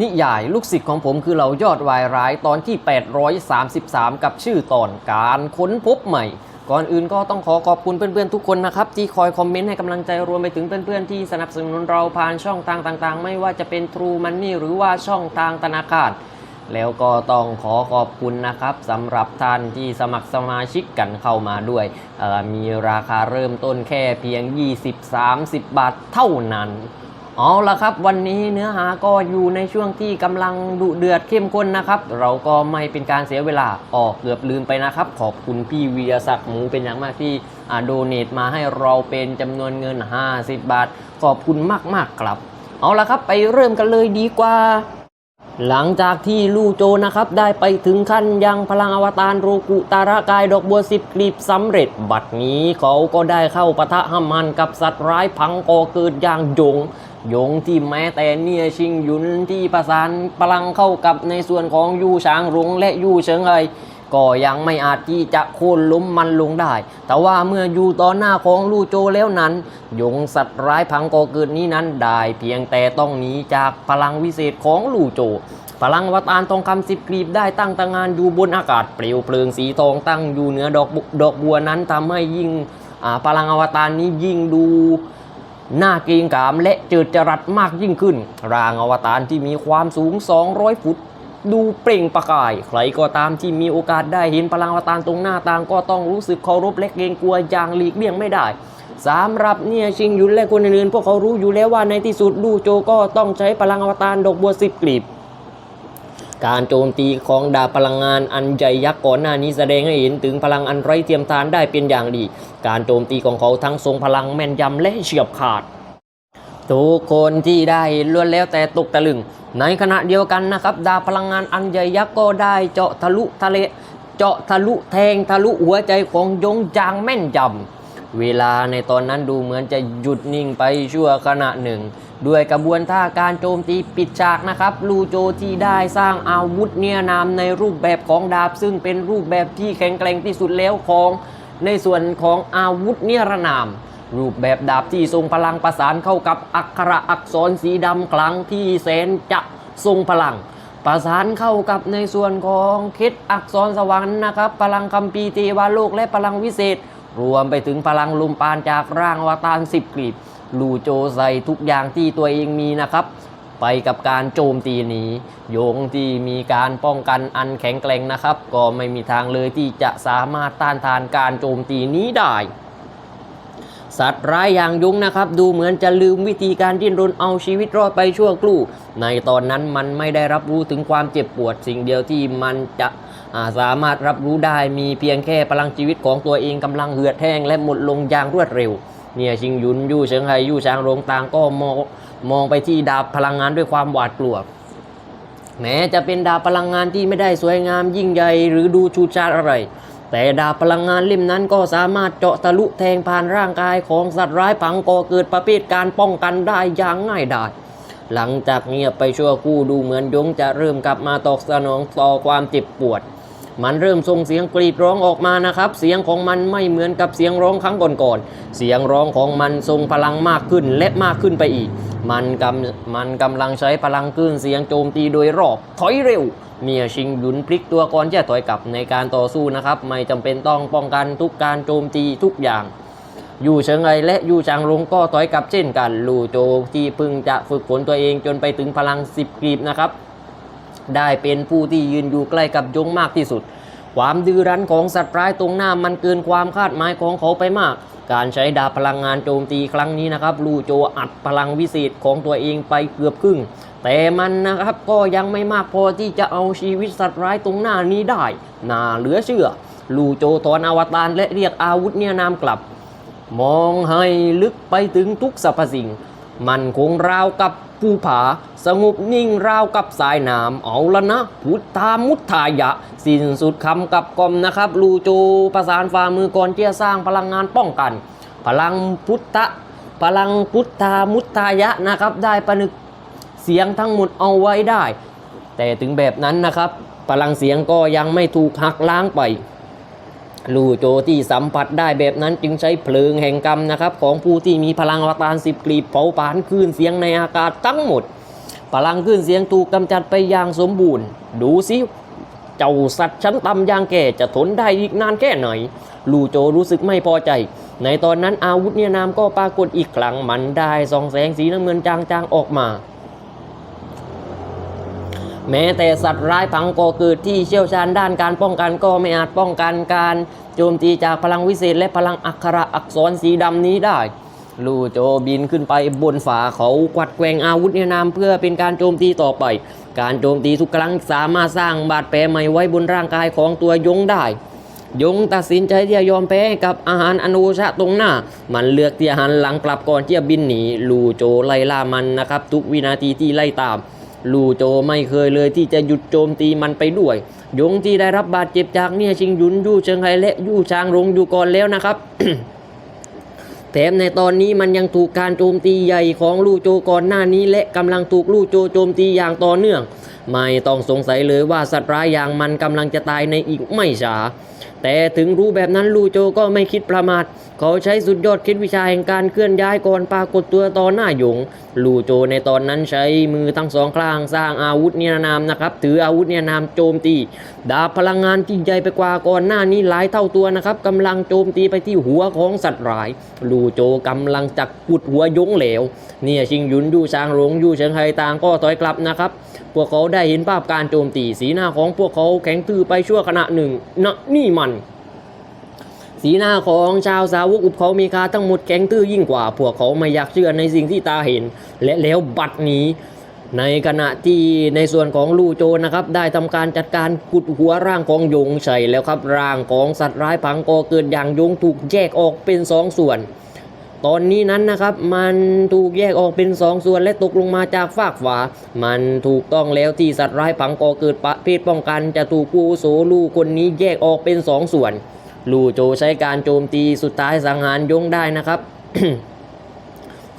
นิยายลูกศิษย์ของผมคือเหล่ายอดวายร้ายตอนที่ 833 กับชื่อตอนการค้นพบใหม่ ก่อนอื่นก็ต้องขอขอบคุณเพื่อนๆทุกคนนะครับ ที่คอยคอมเมนต์ให้กำลังใจรวมไปถึงเพื่อนๆที่สนับสนุนเราผ่านช่องทางต่างๆ ไม่ว่าจะเป็น True Money หรือว่าช่องทางธนาคารแล้วก็ต้องขอขอบคุณนะครับสำหรับท่านที่สมัครสมาชิกกันเข้ามาด้วย มีราคาเริ่มต้นแค่เพียง 20-30 บาทเท่านั้น เอาละครับ วันนี้เนื้อหาก็อยู่ในช่วงที่กำลังดุเดือดเข้มข้นนะครับ เราก็ไม่เป็นการเสียเวลาออกเกือบลืมไปนะครับ ขอบคุณพี่วีรศักดิ์หมูเป็นอย่างมากที่อาโดเนตมาให้เราเป็นจำนวนเงิน 50 บาท ขอบคุณมากๆครับ เอาละครับไปเริ่มกันเลยดีกว่าหลังจากที่ลู่โจนะครับ ได้ไปถึงขั้นยังพลังอวตารโรกุตาระกายดอกบัวสิบกลีบสำเร็จ บัดนี้เขาก็ได้เข้าปะทะห้ามมันกับสัตว์ร้ายพังก่อเกิดอย่างยง ยงที่แม้แต่เนี่ยชิงหยุนที่ประสานพลังเข้ากับในส่วนของยูช้างรุงและยูเฉิงไฮก็ยังไม่อาจที่จะโค่นล้มมันลงได้ แต่ว่าเมื่ออยู่ต่อหน้าของลู่โจแล้วนั้น ยงสัตว์ร้ายพังก่อเกิดนี้นั้นได้เพียงแต่ต้องหนีจากพลังวิเศษของลู่โจ พลังอวตารทองคำสิบกลีบได้ตั้งตางานอยู่บนอากาศเปลวเพลิงสีทองตั้งอยู่เหนือดอกดอกบัวนั้นทำให้ยิ่งพลังอวตารนี้ยิ่งดู หน้าเกรงกามและเจิดจรัสมากยิ่งขึ้น ร่างอวตารที่มีความสูง 200 ฟุต ดูเปล่งประกาย ใครก็ตามที่มีโอกาสได้เห็นพลังอวตารตรงหน้าต่างก็ต้องรู้สึกเคารพและเกรงกลัวอย่างหลีกเลี่ยงไม่ได้สำหรับเนี่ยชิงยุนและคนอื่นๆพวกเขารู้อยู่แล้วว่าในที่สุดลู่โจก็ต้องใช้พลังอวตารดอกบัวสิบกลีบ การโจมตีของดาพลังงานอันใหญ่ยักษ์ก่อนหน้านี้แสดงให้เห็นถึงพลังอันไร้เทียมทานได้เป็นอย่างดี การโจมตีของเขาทั้งทรงพลังแม่นยำและเฉียบขาด ทุกคนที่ได้เห็นล้วนแล้วแต่ตกตะลึง ในขณะเดียวกันนะครับ ดาพลังงานอันใหญ่ยักษ์ก็ได้เจาะทะลุทะเล เจาะทะลุแทงทะลุหัวใจของยงจางแม่นยำเวลาในตอนนั้นดูเหมือนจะหยุดนิ่งไปชั่วขณะหนึ่ง ด้วยกระบวนท่าการโจมตีปิดฉากนะครับลูโจที่ได้สร้างอาวุธเนี่ยนามในรูปแบบของดาบ ซึ่งเป็นรูปแบบที่แข็งแกร่งที่สุดแล้วของ ในส่วนของอาวุธเนิรนาม รูปแบบดาบที่ทรงพลังประสานเข้ากับอักขระอักษรสีดำคลังที่แสนจะทรงพลัง ประสานเข้ากับในส่วนของคิดอักษรสวรรค์นะครับพลังคัมภีเทวาโลกและพลังวิเศษ รวมไปถึงพลังลมปานจากร่างวตารสิบกลีบ ลูโจใส่ทุกอย่างที่ตัวเองมีนะครับ ไปกับการโจมตีนี้ โยงที่มีการป้องกันอันแข็งแกร่งนะครับ ก็ไม่มีทางเลยที่จะสามารถต้านทานการโจมตีนี้ได้สัตว์ร้ายอย่างยุงนะครับ ดูเหมือนจะลืมวิธีการดิ้นรนเอาชีวิตรอดไปชั่วครู่ ในตอนนั้นมันไม่ได้รับรู้ถึงความเจ็บปวด สิ่งเดียวที่มันจะาสามารถรับรู้ได้มีเพียงแค่พลังชีวิตของตัวเองกำลังเหือดแห้งและหมดลงอย่างรวดเร็ว เนี่ยชิงยุนยู่เฉิงไฮยู่ช้างโรงตางก็มองมองไปที่ดาบพลังงานด้วยความหวาดกลัว แม้จะเป็นดาบพลังงานที่ไม่ได้สวยงามยิ่งใหญ่หรือดูชูชาดอะไร แต่ดาบพลังงานเล่มนั้นก็สามารถเจาะทะลุแทงผ่านร่างกายของสัตว์ร้ายผังก่อเกิดประเภทการป้องกันได้อย่างง่ายดายหลังจากเงียบไปชั่วครู่ดูเหมือนยงจะเริ่มกลับมาตอบสนองต่อความเจ็บปวด มันเริ่มส่งเสียงกรีดร้องออกมานะครับ เสียงของมันไม่เหมือนกับเสียงร้องครั้งก่อนๆ เสียงร้องของมันทรงพลังมากขึ้นและมากขึ้นไปอีก มันกำมันกำลังใช้พลังคลื่นเสียงโจมตีโดยรอบ ถอยเร็ว เมียชิงหยุนพลิกตัวก่อนจะถอยกลับในการต่อสู้นะครับ ไม่จำเป็นต้องป้องกันทุกการโจมตีทุกอย่างอยู่เชิงไอและอยู่จางลงก็ถอยกลับเช่นกัน ลูโจที่เพึ่งจะฝึกฝนตัวเองจนไปถึงพลังสิบกรีบนะครับ ได้เป็นผู้ที่ยืนอยู่ใกล้กับยงมากที่สุด ความดื้อรั้นของสัตว์ร้ายตรงหน้ามันเกินความคาดหมายของเขาไปมาก การใช้ดาบพลังงานโจมตีครั้งนี้นะครับลูโจอัดพลังวิเศษของตัวเองไปเกือบครึ่ง แต่มันนะครับก็ยังไม่มากพอที่จะเอาชีวิตสัตว์ร้ายตรงหน้านี้ได้ น่าเหลือเชื่อ ลูโจถอนอวตารและเรียกอาวุธเนี่ยนามกลับ มองให้ลึกไปถึงทุกสรรพสิ่ง มันคงราวกับ ภูผา สงบนิ่งราวกับสายน้ำเอาละนะ พุทธามุทธายะ สิ้นสุดคำกับกอมนะครับ ลูโจประสานฝ่ามือก่อนที่จะสร้างพลังงานป้องกัน พลังพุทธพลังพุทธามุทธายะนะครับ ได้ประนึกเสียงทั้งหมดเอาไว้ได้ แต่ถึงแบบนั้นนะครับ พลังเสียงก็ยังไม่ถูกหักล้างไป ลู่โจที่สัมผัสได้แบบนั้นจึงใช้เพลิงแห่งกรรมนะครับ ของผู้ที่มีพลังอวตารสิบกลีบเผาผลาญคลื่นเสียงในอากาศทั้งหมด พลังขึ้นเสียงถูกกำจัดไปอย่างสมบูรณ์ ดูสิเจ้าสัตว์ชั้นต่ำอย่างแกจะทนได้อีกนานแค่ไหนลู่โจรู้สึกไม่พอใจ ในตอนนั้นอาวุธเนี่ยนามก็ปรากฏอีกครั้งมันได้สองแสงสีน้ำเงินจางๆออกมา แม้แต่สัตว์ร้ายพังก่อเกิดที่เชี่ยวชาญด้านการป้องกันก็ไม่อาจป้องกันการโจมตีจากพลังวิเศษ และพลังอักขระอักษรสีดำนี้ได้ลูโจบินขึ้นไปบนฝาเขากวัดแกว่งอาวุธเนนามเพื่อเป็นการโจมตีต่อไป การโจมตีทุกครั้งสามารถสร้างบาดแผลใหม่ไว้บนร่างกายของตัวยงได้ ยงตัดสินใจที่จะยอมแพ้กับอาหารอนุชะตรงหน้า มันเลือกที่จะหันหลังกลับก่อนที่จะบินหนีลูโจไล่ล่ามันนะครับ ทุกวินาทีที่ไล่ตาม ลู่โจไม่เคยเลยที่จะหยุดโจมตีมันไปด้วย ยงที่ได้รับบาดเจ็บจากเนี่ยชิงยุนยู่เชิงไฮและยู่ชางรงอยู่ก่อนแล้วนะครับแถมในตอนนี้มันยังถูกการโจมตีใหญ่ของลู่โจก่อนหน้านี้ และกำลังถูกลู่โจโจมตีอย่างต่อเนื่องไม่ต้องสงสัยเลยว่าสัตว์ร้ายอย่างมันกำลังจะตายในอีกไม่ช้าแต่ถึงรู้แบบนั้นลูโจก็ไม่คิดประมาท เขาใช้สุดยอดคิดวิชาแห่งการเคลื่อนย้ายก่อนปรากฏตัวต่อหน้าหยง ลูโจในตอนนั้นใช้มือทั้งสองข้างสร้างอาวุธเนียนามนะครับ ถืออาวุธเนียนามโจมตี ดาบพลังงานที่ใหญ่ไปกว่าก่อนหน้านี้หลายเท่าตัวนะครับกำลังโจมตีไปที่หัวของสัตว์ร้าย ลูโจกำลังจักกุดหัวยงเหลว เนี่ยชิงหยุนยู่ชางหลงยู่เฉิงไฮต่างก็ถอยกลับนะครับ พวกเขาได้เห็นภาพการโจมตีสีหน้าของพวกเขาแข็งทื่อไปชั่วขณะหนึ่งนะนี่มัน สีหน้าของชาวสาวกอุปเขามีคาทั้งหมดแข็งตื้อยิ่งกว่า พวกเขาไม่อยากเชื่อในสิ่งที่ตาเห็น และแล้วบัดนี้ในขณะที่ในส่วนของลู่โจนะครับ ได้ทำการจัดการกุดหัวร่างของยงใช่แล้วครับร่างของสัตว์ร้ายพังก็เกิดอย่างยงถูกแยกออกเป็นสองส่วน ตอนนี้นั้นนะครับมันถูกแยกออกเป็นสองส่วนและตกลงมาจากฟากฝา มันถูกต้องแล้วที่สัตว์ร้ายผังก่อเกิดประเภทป้องกัน จะถูกผู้โสลูคนนี้แยกออกเป็นสองส่วน ลู่โจใช้การโจมตีสุดท้ายสังหารยงได้นะครับ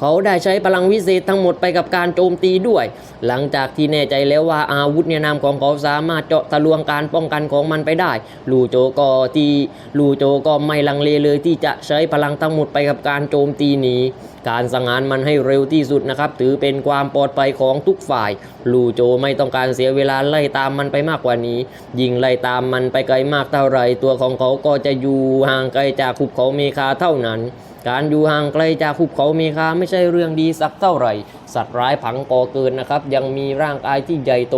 เขาได้ใช้พลังวิเศษทั้งหมดไปกับการโจมตีด้วย หลังจากที่แน่ใจแล้วว่าอาวุธเนี่ยนามของเขาสามารถเจาะทะลวงการป้องกันของมันไปได้ ลูโจก็ที่ลูโจก็ไม่ลังเลเลยที่จะใช้พลังทั้งหมดไปกับการโจมตีนี้ การสังหารมันให้เร็วที่สุดนะครับ ถือเป็นความปลอดภัยของทุกฝ่าย ลูโจไม่ต้องการเสียเวลาไล่ตามมันไปมากกว่านี้ ยิ่งไล่ตามมันไปไกลมากเท่าไหรตัวของเขาก็จะอยู่ห่างไกลจากหุบเขาเมคาเท่านั้นการอยู่ห่างไกลจากหุบเขาเมคาไม่ใช่เรื่องดีสักเท่าไหร่ สัตว์ร้ายผังก่อเกินนะครับ ยังมีร่างกายที่ใหญ่โต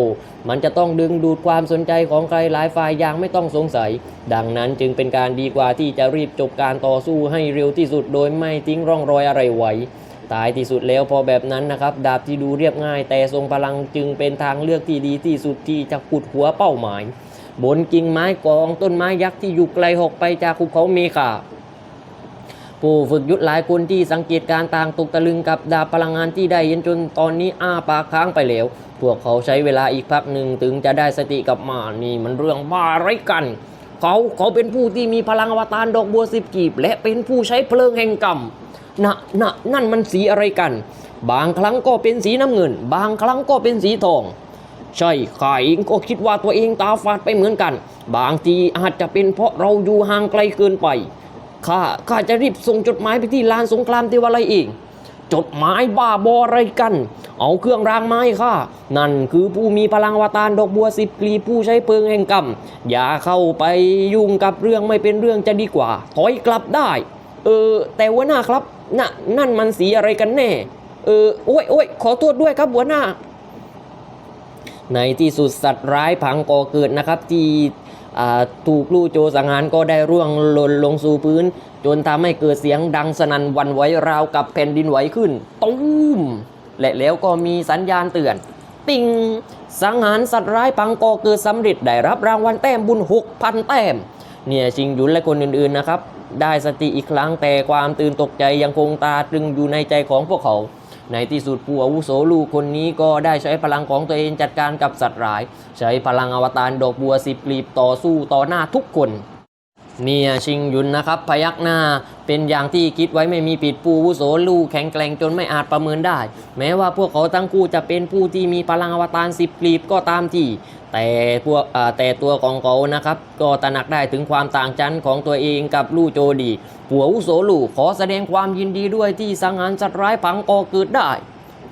มันจะต้องดึงดูดความสนใจของใครหลายฝ่ายอย่างไม่ต้องสงสัย ดังนั้นจึงเป็นการดีกว่าที่จะรีบจบการต่อสู้ให้เร็วที่สุดโดยไม่ทิ้งร่องรอยอะไรไว้ตายที่สุดแล้วพอแบบนั้นนะครับ ดาบที่ดูเรียบง่าย แต่ทรงพลังจึงเป็นทางเลือกที่ดีที่สุดที่จะขุดหัวเป้าหมาย บนกิ่งไม้กองต้นไม้ยักษ์ที่อยู่ไกลหกไปจากภูเขาเมฆา ผู้ฝึกยุทธหลายคนที่สังเกตการต่างตกตะลึงกับดาบพลังงานที่ได้เห็นจนตอนนี้อ้าปากค้างไปแล้ว พวกเขาใช้เวลาอีกพักหนึ่งถึงจะได้สติกลับมา นี่มันเรื่องบ้าอะไรกัน เขาเขาเป็นผู้ที่มีพลังอวตารดอกบัวสิบกีบ และเป็นผู้ใช้เพลิงแห่งกรรมนะนะนั่นมันสีอะไรกัน บางครั้งก็เป็นสีน้ำเงิน บางครั้งก็เป็นสีทอง ใช่ข้าเองก็คิดว่าตัวเองตาฝาดไปเหมือนกัน บางทีอาจจะเป็นเพราะเราอยู่ห่างไกลเกินไป ข้าข้าจะรีบส่งจดหมายไปที่ลานสงครามเทวาลัยเองจดหมายบ้าบออะไรกัน เอาเครื่องรางไม้ข้านั่นคือผู้มีพลังวตารดอกบัวสิบกลีผู้ใช้เพลิงแห่งกรรม อย่าเข้าไปยุ่งกับเรื่องไม่เป็นเรื่องจะดีกว่า ถอยกลับได้ เออ แต่หัวหน้าครับน่ะนั่นมันสีอะไรกันแน่ เออ โอ้ยโอ้ยขอโทษด้วยครับหัวหน้าในที่สุดสัตว์ร้ายพังก่อเกิดนะครับที่ ถูกลู่โจสังหารก็ได้ร่วงหล่นลงสู่พื้น จนทำให้เกิดเสียงดังสนั่นวันไหวราวกับแผ่นดินไหวขึ้นตุ้มและแล้วก็มีสัญญาณเตือน ติงสังหารสัตว์ร้ายพังกอเกิดสำเร็จได้รับรางวัลแต้มบุญ 6,000 แต้ม เนี่ยชิงหยุนและคนอื่นๆนะครับ ได้สติอีกครั้งแต่ความตื่นตกใจยังคงตาตรึงอยู่ในใจของพวกเขา ในที่สุดผู้อาวุโสลูกคนนี้ก็ได้ใช้พลังของตัวเองจัดการกับสัตว์ร้าย ใช้พลังอวตารดอกบัวสิบกลีบต่อสู้ต่อหน้าทุกคนเนี่ยชิงยุนนะครับ พยักหน้าเป็นอย่างที่คิดไว้ไม่มีผิดผู้อาวุโสลูแข็งแกร่งจนไม่อาจประเมินได้ แม้ว่าพวกเขาทั้งคู่จะเป็นผู้ที่มีพลังอวตารสิบกลีบก็ตามที่ แต่พวกแต่ตัวของเขานะครับ ก็ตระหนักได้ถึงความต่างชั้นของตัวเองกับลู่โจดี ผัวอุโสลูขอแสดงความยินดีด้วยที่สังหารสัตว์ร้ายพังก่อเกิดได้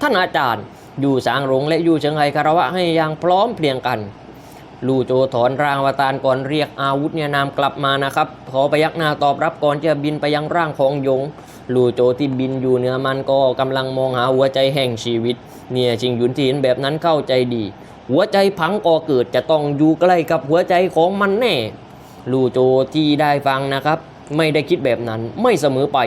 ท่านอาจารย์อยู่สางหลงและอยู่เชิงไฮคารวะให้อย่างพร้อมเพรียงกัน ลู่โจถอนร่างวตารก่อนเรียกอาวุธเนี่ยนามกลับมานะครับ ขอพยักหน้าตอบรับก่อนจะบินไปยังร่างของยง ลู่โจที่บินอยู่เหนือมันก็กำลังมองหาหัวใจแห่งชีวิต เนี่ยชิงหยุนที่เห็นแบบนั้นเข้าใจดี หัวใจพังก่อเกิดจะต้องอยู่ใกล้กับหัวใจของมันแน่ ลูโจที่ได้ฟังนะครับ ไม่ได้คิดแบบนั้นไม่เสมอไป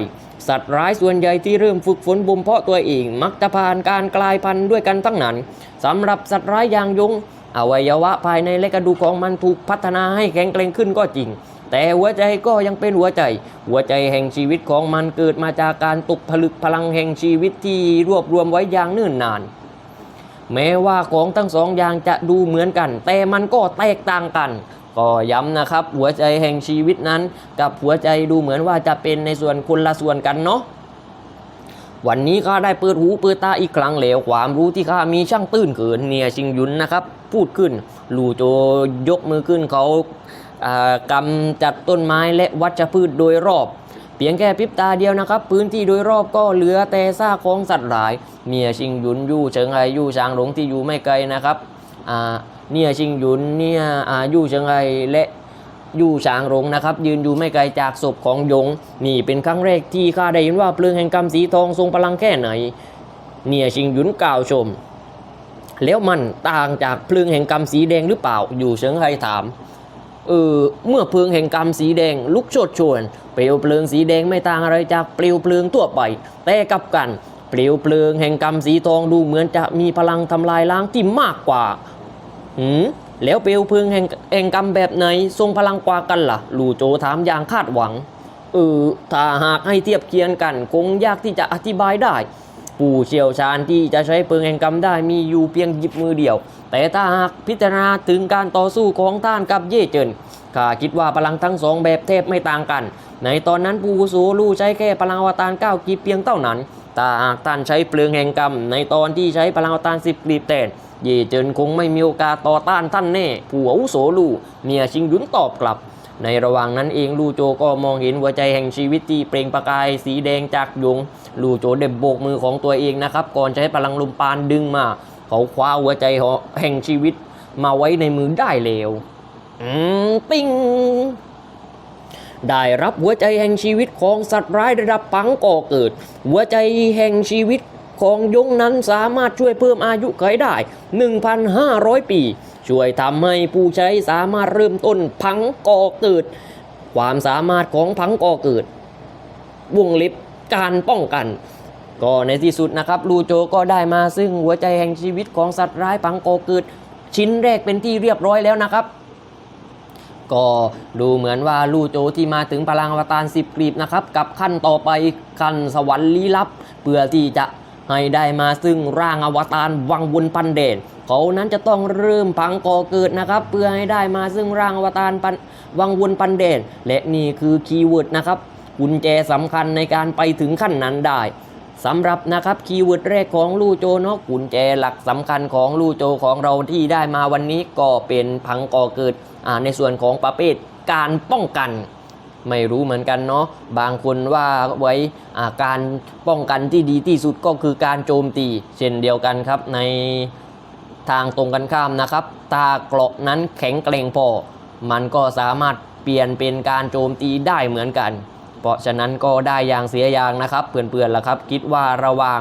สัตว์ร้ายส่วนใหญ่ที่เริ่มฝึกฝนบ่มเพาะตัวเอง มักจะผ่านการกลายพันธุ์ด้วยกันทั้งนั้นสำหรับสัตว์ร้ายอย่างยง อวัยวะภายในและกระดูกของมันถูกพัฒนาให้แข็งแกร่งขึ้นก็จริง แต่หัวใจก็ยังเป็นหัวใจ หัวใจแห่งชีวิตของมันเกิดมาจากการตกผลึกพลังแห่งชีวิตที่รวบรวมไว้อย่างเนิ่นนาน แม้ว่าของทั้งสองอย่างจะดูเหมือนกัน แต่มันก็แตกต่างกันก็ย้ำนะครับ หัวใจแห่งชีวิตนั้น กับหัวใจดูเหมือนว่าจะเป็นในส่วนคนละส่วนกันเนาะวันนี้ข้าได้เปิดหูเปิดตาอีกครั้งแล้วความรู้ที่ข้ามีช่างตื้นเขินเนี่ยชิงยุนนะครับ พูดขึ้น ลู่โจยกมือขึ้นเขาอ่ากำจัดต้นไม้และวัชพืชโดยรอบ เพียงแค่พริบตาเดียวนะครับ พื้นที่โดยรอบก็เหลือแต่ซากของสัตว์หลาย เมียชิงหยุนยู่เฉิงไอยู่ชางหลงที่อยู่ไม่ไกลนะครับอ่าเนี่ยชิงหยุนเนี่ยอ่ายู่เฉิงไอและยู่ฉางหลงนะครับ ยืนอยู่ไม่ไกลจากศพของยงนี่เป็นครั้งแรกที่ข้าได้ยินว่าเพลิงแห่งกรรมสีทองทรงพลังแค่ไหน เนี่ยชิงหยุนกล่าวชม แล้วมันต่างจากเพลิงแห่งกรรมสีแดงหรือเปล่าอยู่เฉิงไคถาม เออเมื่อเพลิงแห่งกรรมสีแดงลุกโชดชวน เปลวเพลิงสีแดงไม่ต่างอะไรจากเปลวเพลิงทั่วไป แต่กับกันเปลวเพลิงแห่งกรรมสีทองดูเหมือนจะมีพลังทำลายล้างที่มากกว่าหืมแล้วเปลวเพลิงแห่งแห่งกรรมแบบไหน ทรงพลังกว่ากันล่ะ ลู่โจถามอย่างคาดหวังเออถ้าหากให้เทียบเคียงกัน คงยากที่จะอธิบายได้ ผู้เชี่ยวชาญที่จะใช้เพลิงแห่งกรรมได้มีอยู่เพียงหยิบมือเดียว แต่ถ้าหากพิจารณาถึงการต่อสู้ของท่านกับเย่เจินข้าคิดว่าพลังทั้งสองแบบเทพไม่ต่างกัน ในตอนนั้นผู้อาวุโสลู่ใช้แค่พลังอวตารเก้ากีบเพียงเท่านั้นถ้าหากท่านใช้เพลิงแห่งกรรม ในตอนที่ใช้พลังอวตารสิบกลีบแตนเย่เจินคงไม่มีโอกาสต่อต้านท่านแน่ ผู้อาวุโสลู่เมียชิงยุนตอบกลับ ในระหว่างนั้นเองลู่โจก็มองเห็นหัวใจแห่งชีวิตที่เปล่งประกายสีแดงจากยง ลู่โจเด็บโบกมือของตัวเองนะครับ ก่อนใช้พลังลมปานดึงมา เขาคว้าหัวใจแห่งชีวิตมาไว้ในมือได้แล้วอืมปิ้งได้รับหัวใจแห่งชีวิตของสัตว์ร้ายระดับปังก่อเกิด หัวใจแห่งชีวิต ของยงนั้นสามารถช่วยเพิ่มอายุขัยได้ 1,500 ปี ช่วยทำให้ผู้ใช้สามารถเริ่มต้นพังก่อเกิด ความสามารถของพังก่อเกิด วงเล็บการป้องกันก็ในที่สุดนะครับลูโจก็ได้มาซึ่งหัวใจแห่งชีวิตของสัตว์ร้ายพังก่อเกิด ชิ้นแรกเป็นที่เรียบร้อยแล้วนะครับ ก็ดูเหมือนว่าลูโจที่มาถึงพลังอวตารสิบกลีบนะครับ กับขั้นต่อไปขั้นสวรรค์ลี้ลับเพื่อที่จะ ให้ได้มาซึ่งร่างอวตารวังวนปันเดนเขานั้นจะต้องเริ่มพังก่อเกิดนะครับ เพื่อให้ได้มาซึ่งร่างอวตารวังวนปันเดนและนี่คือคีย์เวิร์ดนะครับกุญแจสำคัญในการไปถึงขั้นนั้นได้สำหรับนะครับคีย์เวิร์ดแรกของลู่โจเนาะกุญแจหลักสำคัญของลู่โจของเราที่ได้มาวันนี้ก็เป็นพังก่อเกิดในส่วนของประเภทการป้องกัน ไม่รู้เหมือนกันเนาะบางคนว่าไว้การป้องกันที่ดีที่สุดก็คือการโจมตี เช่นเดียวกันครับในทางตรงกันข้ามนะครับ ตาเกราะนั้นแข็งแกร่งพอ มันก็สามารถเปลี่ยนเป็นการโจมตีได้เหมือนกัน เพราะฉะนั้นก็ได้อย่างเสียอย่างนะครับ เพื่อนๆล่ะครับ คิดว่าระว่าง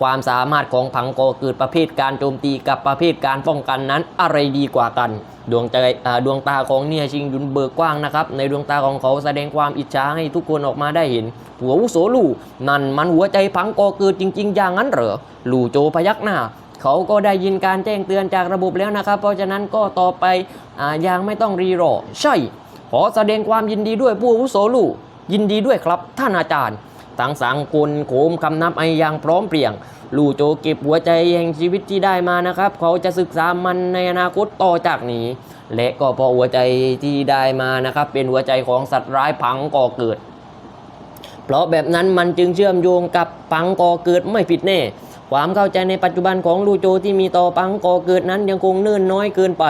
ความสามารถของผังกอเกิดประเภทการโจมตีกับประเภทการป้องกันนั้นอะไรดีกว่ากัน ดวงใจดวงตาของเนี่ยชิงยุนเบิกกว้างนะครับ ในดวงตาของเขาแสดงความอิจฉาให้ทุกคนออกมาได้เห็น หัวอุโสลู่นั่นมันหัวใจพังกอเกิดจริง ๆ อย่างนั้นเหรอลู่โจพยักหน้าเขาก็ได้ยินการแจ้งเตือนจากระบบแล้วนะครับ เพราะฉะนั้นก็ต่อไปอายังไม่ต้องรีรอ ใช่ ขอแสดงความยินดีด้วยผู้อุโสลู่ยินดีด้วยครับท่านอาจารย์ ทั้งสังกลโขมคำนับไอย่างพร้อมเพรียง ลู่โจเก็บหัวใจแห่งชีวิตที่ได้มานะครับ เขาจะศึกษามันในอนาคตต่อจากนี้ และก็พอหัวใจที่ได้มานะครับ เป็นหัวใจของสัตว์ร้ายพังก่อเกิด เพราะแบบนั้นมันจึงเชื่อมโยงกับปังก่อเกิดไม่ผิดแน่ ความเข้าใจในปัจจุบันของลูโจที่มีต่อปังก่อเกิดนั้นยังคงเนิ่นน้อยเกินไป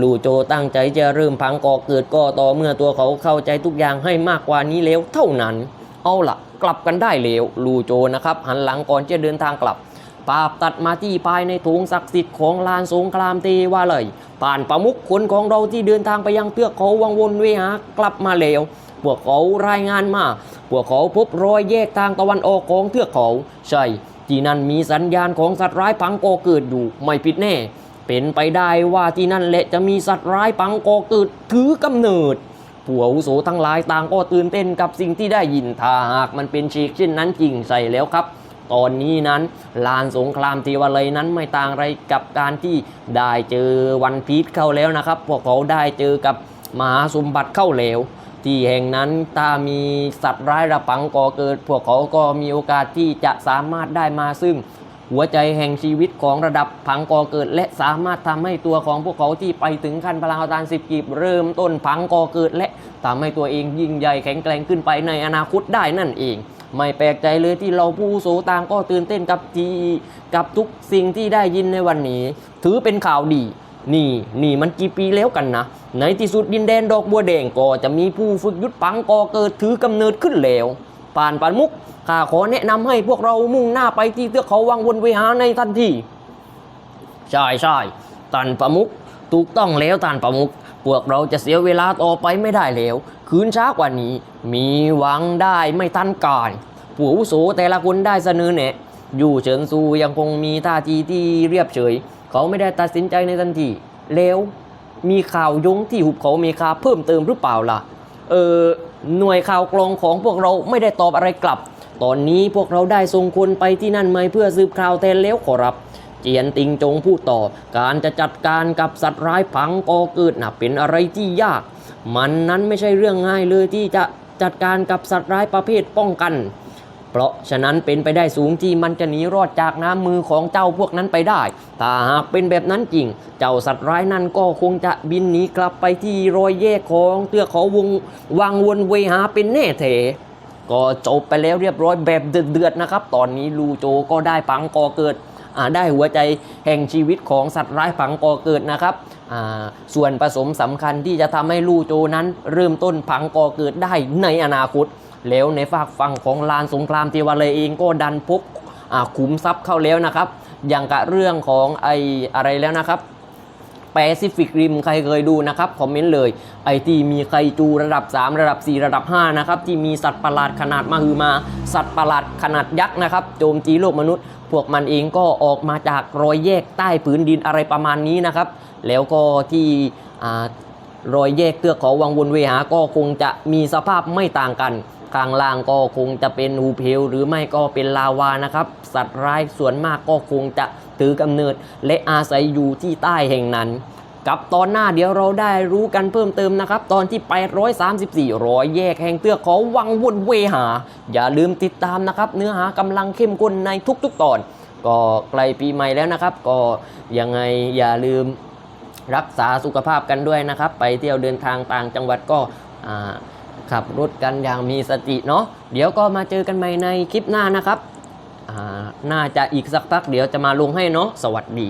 ลูโจตั้งใจจะเริ่มพังก่อเกิดก็ต่อเมื่อตัวเขาเข้าใจทุกอย่างให้มากกว่านี้แล้วเท่านั้น เอาล่ะ กลับกันได้แล้วลูโจนะครับ หันหลังก่อนจะเดินทางกลับภาพตัดมาที่ภายในโถงศักดิ์สิทธิ์ของลานสงครามเทวาเลย ผ่านประมุขคนของเราที่เดินทางไปยังเทือกเขาวังวนเวหากลับมาแล้วพวกเขารายงานมาพวกเขาพบรอยแยกทางตะวันออกของเทือกเขา ใช่ ที่นั่นมีสัญญาณของสัตว์ร้ายพังก่อเกิดอยู่ไม่ผิดแน่ เป็นไปได้ว่าที่นั่นแหละจะมีสัตว์ร้ายพังก่อเกิดถือกำเนิด ผู้อาวุโสทั้งหลายต่างก็ตื่นเต้นกับสิ่งที่ได้ยินถ้าหากมันเป็นชีกเช่นนั้นจริงใส่แล้วครับ ตอนนี้นั้นลานสงครามเทวาลัยนั้นไม่ต่างอะไรกับการที่ได้เจอวันพีชเข้าแล้วนะครับ พวกเขาได้เจอกับมหาสมบัติเข้าแล้ว ที่แห่งนั้นถ้ามีสัตว์ร้ายระปังก่อเกิด พวกเขาก็มีโอกาสที่จะสามารถได้มาซึ่ง หัวใจแห่งชีวิตของระดับพังก่อเกิด และสามารถทำให้ตัวของพวกเขาที่ไปถึงขั้นพลังอวตารสิบกีบเริ่มต้นพังก่อเกิด และทำให้ตัวเองยิ่งใหญ่แข็งแกร่งขึ้นไปในอนาคตได้นั่นเอง ไม่แปลกใจเลยที่เราผู้โสตางก็ตื่นเต้นกับทีกับทุกสิ่งที่ได้ยินในวันนี้ ถือเป็นข่าวดีนี่นี่มันกี่ปีแล้วกันนะ ในที่สุดดินแดนดอกบัวแดงก็จะมีผู้ฝึกยุทธปังก่อเกิดถือกำเนิดขึ้นแล้วผ่านปานมุก ข้าขอแนะนำให้พวกเรามุ่งหน้าไปที่เทือกเขาวังวนเวหาในทันทีใช่ใช่ตันประมุกถูกต้องแล้วตันประมุกพวกเราจะเสียเวลาต่อไปไม่ได้แล้ว คืนช้ากว่านี้ มีหวังได้ไม่ทันการผู้อุโสแต่ละคนได้เสนอแนะอยู่เฉินซูยังคงมีท่าทีที่เรียบเฉย เขาไม่ได้ตัดสินใจในทันทีแล้วมีข่าวยงที่หุบเขาเมคาเพิ่มเติมหรือเปล่าล่ะ เออหน่วยข่าวกรองของพวกเราไม่ได้ตอบอะไรกลับ ตอนนี้พวกเราได้ส่งคนไปที่นั่นไหมเพื่อสืบข่าวแทนแล้วขอรับ เจียนติงจงพูดต่อ การจะจัดการกับสัตว์ร้ายพังกอเกิดนะเป็นอะไรที่ยาก มันนั้นไม่ใช่เรื่องง่ายเลยที่จะจัดการกับสัตว์ร้ายประเภทป้องกัน เพราะฉะนั้นเป็นไปได้สูงที่มันจะหนีรอดจากน้ำมือของเจ้าพวกนั้นไปได้ ถ้าหากเป็นแบบนั้นจริง เจ้าสัตว์ร้ายนั้นก็คงจะบินหนีกลับไปที่รอยแยกของเตือกเขาวงวังวนเวหาเป็นแน่เถ ก็จบไปแล้วเรียบร้อยแบบเดือดๆนะครับ ตอนนี้ลูโจก็ได้ปังกอเกิดได้หัวใจแห่งชีวิตของสัตว์ร้ายผังกอเกิดนะครับ ส่วนผสมสำคัญที่จะทำให้ลูโจนั้น เริ่มต้นผังกอเกิดได้ในอนาคต แล้วในฝากฝั่งของลานสงครามเทวาเลยเองก็ดันพบขุมทรัพย์เข้าแล้วนะครับ อย่างกับเรื่องของไออะไรแล้วนะครับ ปซิฟิกริมใครเคยดูนะครับคอมเมนต์เลยไอที่มีไคจูระดับ 3 ระดับ 4 ระดับ5นะครับที่มีสัตว์ประหลาดขนาดมหึมาสัตว์ประหลาดขนาดยักษ์นะครับโจมตีโลกมนุษย์ พวกมันเองก็ออกมาจากรอยแยกใต้ผืนดินอะไรประมาณนี้นะครับแล้วก็ที่รอยแยกเตือกเขาวังวนเวหาก็คงจะมีสภาพไม่ต่างกันข้างล่างก็คงจะเป็นหูเพลหรือไม่ก็เป็นลาวานะครับ สัตว์ร้ายส่วนมากก็คงจะ ถือกำเนิด และอาศัยอยู่ที่ใต้แห่งนั้นกับตอนหน้าเดี๋ยวเราได้รู้กันเพิ่มเติมนะครับ ตอนที่834ร้อยแยกแห่งเตือกเขาวังวนเวหา อย่าลืมติดตามนะครับ เนื้อหากำลังเข้มข้นในทุกๆตอน ก็ใกล้ปีใหม่แล้วนะครับ ก็ยังไงอย่าลืมรักษาสุขภาพกันด้วยนะครับ ไปเที่ยวเดินทางต่างจังหวัดก็ขับรถกันอย่างมีสติเนาะเดี๋ยวก็มาเจอกันใหม่ในคลิปหน้านะครับ น่าจะอีกสักพักเดี๋ยวจะมาลงให้เนาะสวัสดี